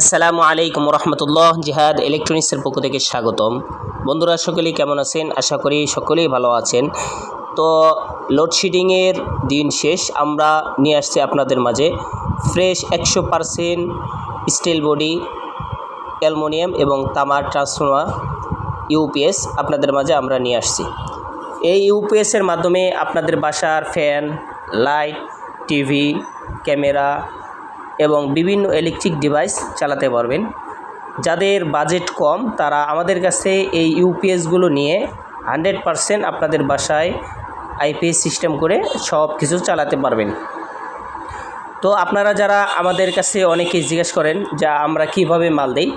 আসসালামু আলাইকুম রহমতুল্লাহ জিহাদ ইলেকট্রনিক্সের পক্ষ থেকে স্বাগতম। বন্ধুরা, সকলেই কেমন আছেন? আশা করি সকলেই ভালো আছেন। তো লোডশেডিংয়ের দিন শেষ, আমরা নিয়ে আসছি আপনাদের মাঝে ফ্রেশ একশো পারসেন্ট স্টিল বডি, অ্যালমোনিয়াম এবং তামার ট্রান্সফর্মার ইউপিএস আপনাদের মাঝে আমরা নিয়ে আসছি। এই ইউপিএসের মাধ্যমে আপনাদের বাসার ফ্যান, লাইট, টিভি, ক্যামেরা এবং বিভিন্ন ইলেকট্রিক ডিভাইস চালাতে পারবেন। যাদের বাজেট কম, তারা আমাদের কাছে এই ইউপিএসগুলো নিয়ে হান্ড্রেড পারসেন্ট আপনাদের বাসায় আইপিএস সিস্টেম করে সব কিছু চালাতে পারবেন। তো আপনারা যারা আমাদের কাছে অনেকেই জিজ্ঞেস করেন যা আমরা কীভাবে মাল দেই,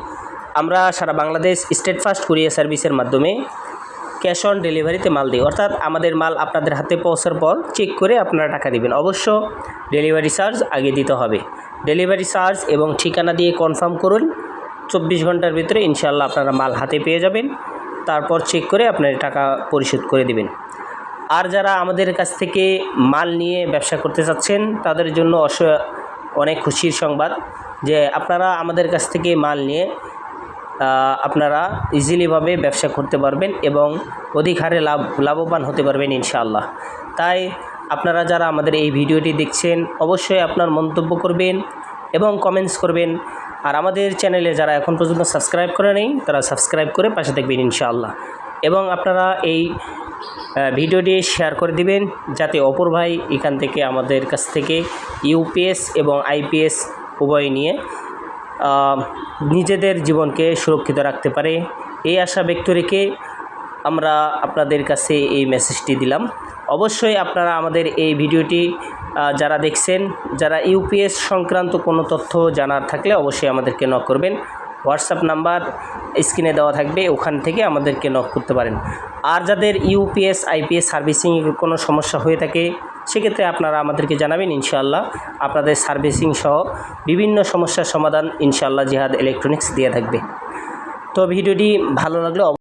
আমরা সারা বাংলাদেশ স্টেট ফাস্ট কুরিয়ার সার্ভিসের মাধ্যমে ক্যাশ অন ডেলিভারিতে মাল দিই। অর্থাৎ আমাদের মাল আপনাদের হাতে পৌঁছার পর চেক করে আপনারা টাকা দিবেন। অবশ্য ডেলিভারি চার্জ আগে দিতে হবে। ডেলিভারি চার্জ এবং ঠিকানা দিয়ে কনফার্ম করুন। চব্বিশ ঘণ্টার ভিতরে ইনশাল্লাহ আপনারা মাল হাতে পেয়ে যাবেন। তারপর চেক করে আপনার টাকা পরিশোধ করে দিবেন। আর যারা আমাদের কাছ থেকে মাল নিয়ে ব্যবসা করতে চাচ্ছেন, তাদের জন্য অস অনেক খুশির সংবাদ যে আপনারা আমাদের কাছ থেকে মাল নিয়ে আপনারা ইজিলিভাবে ব্যবসা করতে পারবেন এবং অধিক হারে লাভ, লাভবান হতে পারবেন ইনশাআল্লাহ। তাই আপনারা যারা আমাদের এই ভিডিওটি দেখছেন, অবশ্যই আপনার মন্তব্য করবেন এবং কমেন্টস করবেন। আর আমাদের চ্যানেলে যারা এখন পর্যন্ত সাবস্ক্রাইব করে নেই, তারা সাবস্ক্রাইব করে পাশে থাকবেন ইনশাআল্লাহ। এবং আপনারা এই ভিডিওটি শেয়ার করে দিবেন, যাতে অপর ভাই এখান থেকে আমাদের কাছ থেকে ইউপিএস এবং আইপিএস উভয় নিয়ে নিজেদের জীবনকে সুরক্ষিত রাখতে পারে। এই আশা ব্যক্ত রেখে আমরা আপনাদের কাছে এই মেসেজটি দিলাম। অবশ্যই আপনারা আমাদের এই ভিডিওটি যারা দেখছেন, যারা ইউপিএস সংক্রান্ত কোনো তথ্য জানার থাকলে অবশ্যই আমাদেরকে নক করবেন। হোয়াটসঅ্যাপ নাম্বার স্ক্রিনে দেওয়া থাকবে, ওখান থেকে আমাদেরকে নক করতে পারেন। আর যাদের ইউপিএস, আইপিএস সার্ভিসিং কোনো সমস্যা হয়ে থাকে, সেক্ষেত্রে আপনারা আমাদেরকে জানাবেন ইনশাআল্লাহ। আপনাদের সার্ভিসিং সহ বিভিন্ন সমস্যার সমাধান ইনশাআল্লাহ জিহাদ ইলেকট্রনিক্স দিয়ে থাকবে। তো ভিডিওটি ভালো লাগলে